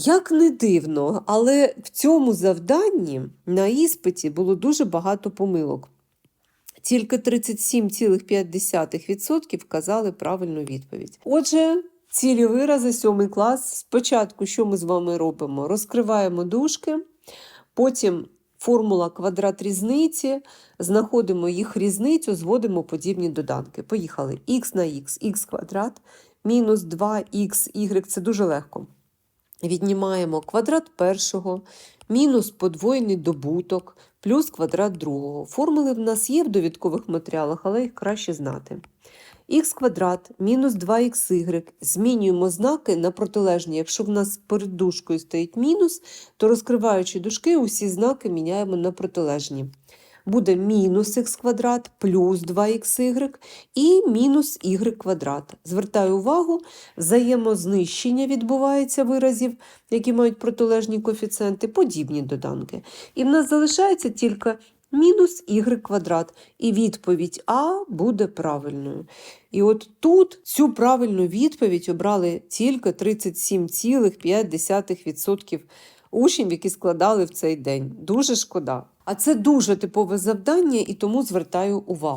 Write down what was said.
Як не дивно, але в цьому завданні на іспиті було дуже багато помилок. Тільки 37,5% вказали правильну відповідь. Отже, цілі вирази, сьомий клас. Спочатку, що ми з вами робимо? Розкриваємо дужки, потім формула квадрат різниці, знаходимо їх різницю, зводимо подібні доданки. Поїхали. х на х, х квадрат, мінус 2х, це дуже легко. Віднімаємо квадрат першого, мінус подвоєний добуток, плюс квадрат другого. Формули в нас є в довідкових матеріалах, але їх краще знати. х квадрат мінус 2х. Змінюємо знаки на протилежні. Якщо в нас перед дужкою стоїть мінус, то розкриваючи дужки, усі знаки міняємо на протилежні. Буде мінус х квадрат плюс 2х і мінус y квадрат. Звертаю увагу, взаємознищення відбувається виразів, які мають протилежні коефіцієнти, подібні доданки. І в нас залишається тільки мінус y квадрат. І відповідь А буде правильною. І от тут цю правильну відповідь обрали тільки 37,5% учнів, які складали в цей день. Дуже шкода. А це дуже типове завдання, і тому звертаю увагу.